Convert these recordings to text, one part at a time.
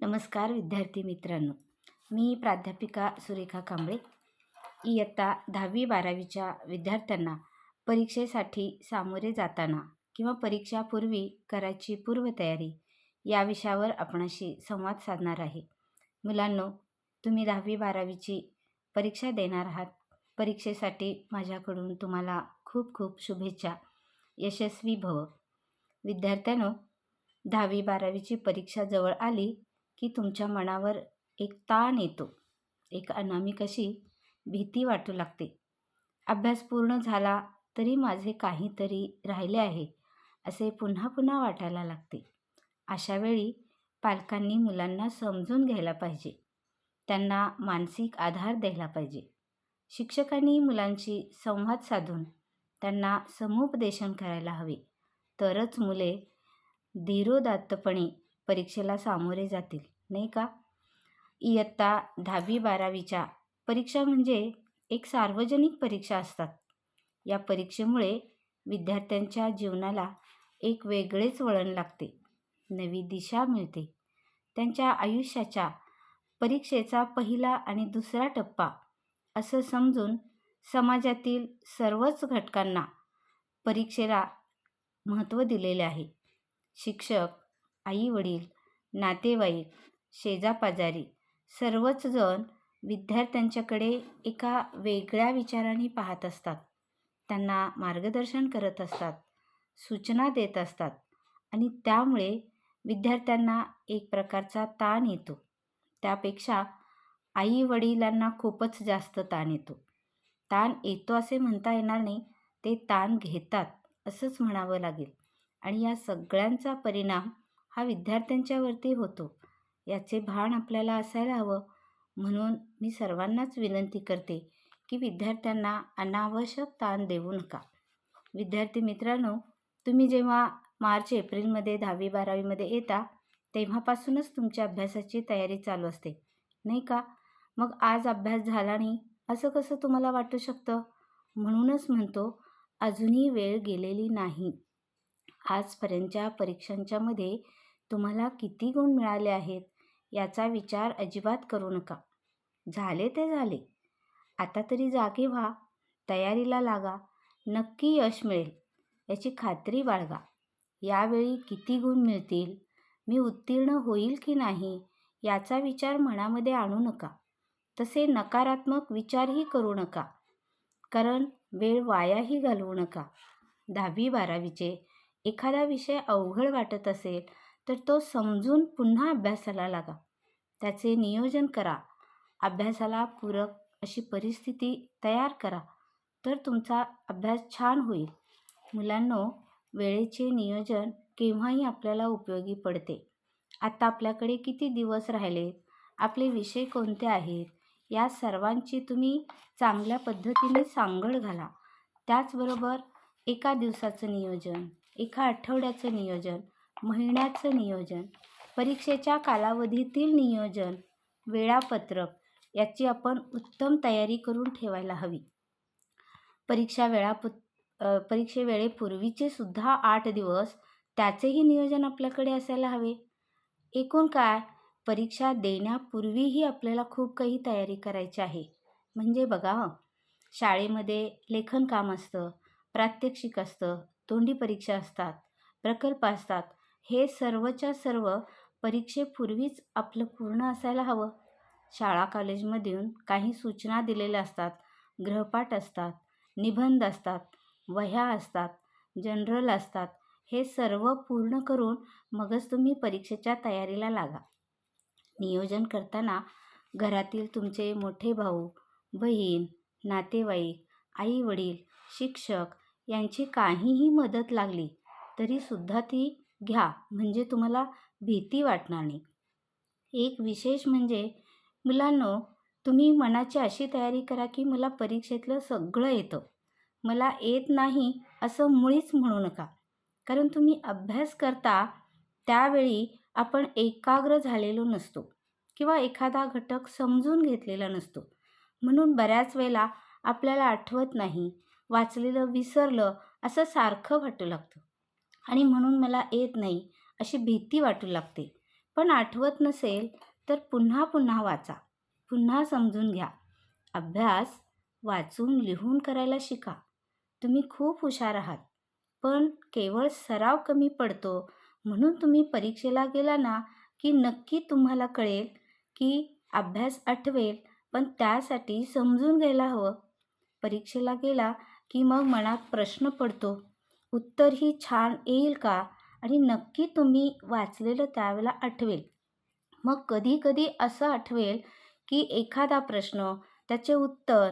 नमस्कार विद्यार्थी मित्रांनो. मी प्राध्यापिका सुरेखा कांबळे. इयत्ता दहावी बारावीच्या विद्यार्थ्यांना परीक्षेसाठी सामोरे जाताना किंवा परीक्षापूर्वी करायची पूर्वतयारी या विषयावर आपणाशी संवाद साधणार आहे. मुलांनो तुम्ही दहावी बारावीची परीक्षा देणार आहात. परीक्षेसाठी माझ्याकडून तुम्हाला खूप खूप शुभेच्छा. यशस्वी भव. विद्यार्थ्यांनो दहावी बारावीची परीक्षा जवळ आली की तुमच्या मनावर एक ताण येतो. एक अनामिक अशी भीती वाटू लागते. अभ्यास पूर्ण झाला तरी माझे काहीतरी राहिले आहे असे पुन्हा पुन्हा वाटायला लागते. अशावेळी पालकांनी मुलांना समजून घ्यायला पाहिजे. त्यांना मानसिक आधार द्यायला पाहिजे. शिक्षकांनी मुलांशी संवाद साधून त्यांना समुपदेशन करायला हवे. तरच मुले धीरोदात्तपणे परीक्षेला सामोरे जातील. नाही का? इयत्ता दहावी बारावीच्या परीक्षा म्हणजे एक सार्वजनिक परीक्षा असतात. या परीक्षेमुळे विद्यार्थ्यांच्या जीवनाला एक वेगळेच वळण लागते. नवी दिशा मिळते. त्यांच्या आयुष्याच्या परीक्षेचा पहिला आणि दुसरा टप्पा असं समजून समाजातील सर्वच घटकांना परीक्षेला महत्त्व दिलेले आहे. शिक्षक आईवडील नातेवाईक शेजापाजारी. सर्वच जण विद्यार्थ्यांच्याकडे एका वेगळ्या विचाराने पाहत असतात. त्यांना मार्गदर्शन करत असतात सूचना देत असतात आणि त्यामुळे विद्यार्थ्यांना एक प्रकारचा ताण येतो. त्यापेक्षा आई वडिलांना खूपच जास्त ताण येतो. ताण येतो असे म्हणता येणार नाही ते ताण घेतात असंच म्हणावं लागेल. आणि या सगळ्यांचा परिणाम हा विद्यार्थ्यांच्यावरती होतो. याचे भान आपल्याला असायला हवं. म्हणून मी सर्वांनाच विनंती करते की विद्यार्थ्यांना अनावश्यक ताण देऊ नका. विद्यार्थी मित्रांनो तुम्ही जेव्हा मार्च एप्रिलमध्ये दहावी बारावीमध्ये येता तेव्हापासूनच तुमच्या अभ्यासाची तयारी चालू असते. नाही का? मग आज अभ्यास झाला नाही असं कसं तुम्हाला वाटू शकतं? म्हणूनच म्हणतो अजूनही वेळ गेलेली नाही. आजपर्यंतच्या परीक्षांच्यामध्ये तुम्हाला किती गुण मिळाले आहेत? याचा विचार अजिबात करू नका. झाले ते झाले. आता तरी जागे व्हा. तयारीला लागा. नक्की यश मिळेल. याची खात्री बाळगा. यावेळी किती गुण मिळतील? मी उत्तीर्ण होईल की नाही? याचा विचार मनामध्ये आणू नका. तसे नकारात्मक विचारही करू नका. कारण वेळ वायाही घालवू नका. दहावी बारावीचे एखादा विषय अवघड वाटत असेल तर तो समजून पुन्हा अभ्यासाला लागा. त्याचे नियोजन करा. अभ्यासाला पूरक अशी परिस्थिती तयार करा तर तुमचा अभ्यास छान होईल. मुलांनो वेळेचे नियोजन केव्हाही आपल्याला उपयोगी पडते. आता आपल्याकडे किती दिवस राहिलेत आपले विषय कोणते आहेत? या सर्वांची तुम्ही चांगल्या पद्धतीने सांगड घाला. त्याचबरोबर एका दिवसाचं नियोजन एका आठवड्याचं नियोजन महिन्याचं नियोजन परीक्षेच्या कालावधीतील नियोजन वेळापत्रक याची आपण उत्तम तयारी करून ठेवायला हवी. परीक्षा वेळाप परीक्षेवेळेपूर्वीचे सुद्धा आठ दिवस त्याचेही नियोजन आपल्याकडे असायला हवे. एकूण काय परीक्षा देण्यापूर्वीही आपल्याला खूप काही तयारी करायची आहे. म्हणजे बघा शाळेमध्ये लेखन काम असतं प्रात्यक्षिक असतं तोंडी परीक्षा असतात प्रकल्प असतात हे सर्वच्या सर्व परीक्षेपूर्वीच आपलं पूर्ण असायला हवं. शाळा कॉलेजमधून काही सूचना दिलेल्या असतात. गृहपाठ असतात. निबंध असतात. वह्या असतात. जनरल असतात. हे सर्व पूर्ण करून मगच तुम्ही परीक्षेच्या तयारीला लागा. नियोजन करताना घरातील तुमचे मोठे भाऊ बहीण नातेवाईक आई वडील शिक्षक यांची काहीही मदत लागली तरीसुद्धा ती घ्या. म्हणजे तुम्हाला भीती वाटणार नाही एक विशेष म्हणजे मुलांनो तुम्ही मनाची अशी तयारी करा की मला परीक्षेतलं सगळं येतं. मला येत नाही असं मुळीच म्हणू नका. कारण तुम्ही अभ्यास करता त्यावेळी आपण एकाग्र झालेलो नसतो किंवा एखादा घटक समजून घेतलेला नसतो. म्हणून बऱ्याच वेळेला आपल्याला आठवत नाही वाचलेलं विसरलं असं सारखं वाटू लागतं. आणि म्हणून मला येत नाही अशी भीती वाटू लागते. पण आठवत नसेल तर पुन्हा पुन्हा वाचा. पुन्हा समजून घ्या. अभ्यास वाचून लिहून करायला शिका. तुम्ही खूप हुशार आहात. पण केवळ सराव कमी पडतो. म्हणून तुम्ही परीक्षेला गेला ना की नक्की तुम्हाला कळेल की अभ्यास आठवेल पण त्यासाठी समजून घ्यायला हवं. परीक्षेला गेला की मग मनात प्रश्न पडतो. उत्तरही छान येईल का? आणि नक्की तुम्ही वाचलेलं त्यावेळेला आठवेल. मग कधी कधी असं आठवेल की एखादा प्रश्न त्याचे उत्तर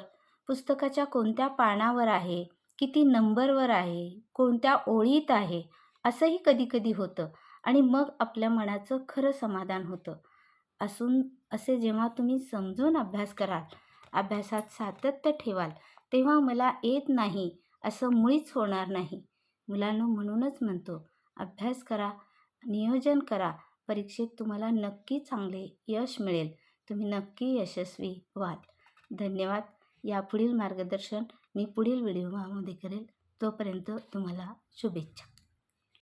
पुस्तकाच्या कोणत्या पानावर आहे किती नंबरवर आहे कोणत्या ओळीत आहे असंही कधी कधी होतं आणि मग आपल्या मनाचं खरं समाधान होतं. असून असे जेव्हा तुम्ही समजून अभ्यास कराल अभ्यासात सातत्य ठेवाल तेव्हा मला येत नाही असं मुळीच होणार नाही. मुलांनो म्हणूनच म्हणतो अभ्यास करा नियोजन करा. परीक्षेत तुम्हाला नक्की चांगले यश मिळेल. तुम्ही नक्की यशस्वी व्हाल. धन्यवाद. यापुढील मार्गदर्शन मी पुढील व्हिडिओमध्ये करेल. तोपर्यंत तुम्हाला शुभेच्छा.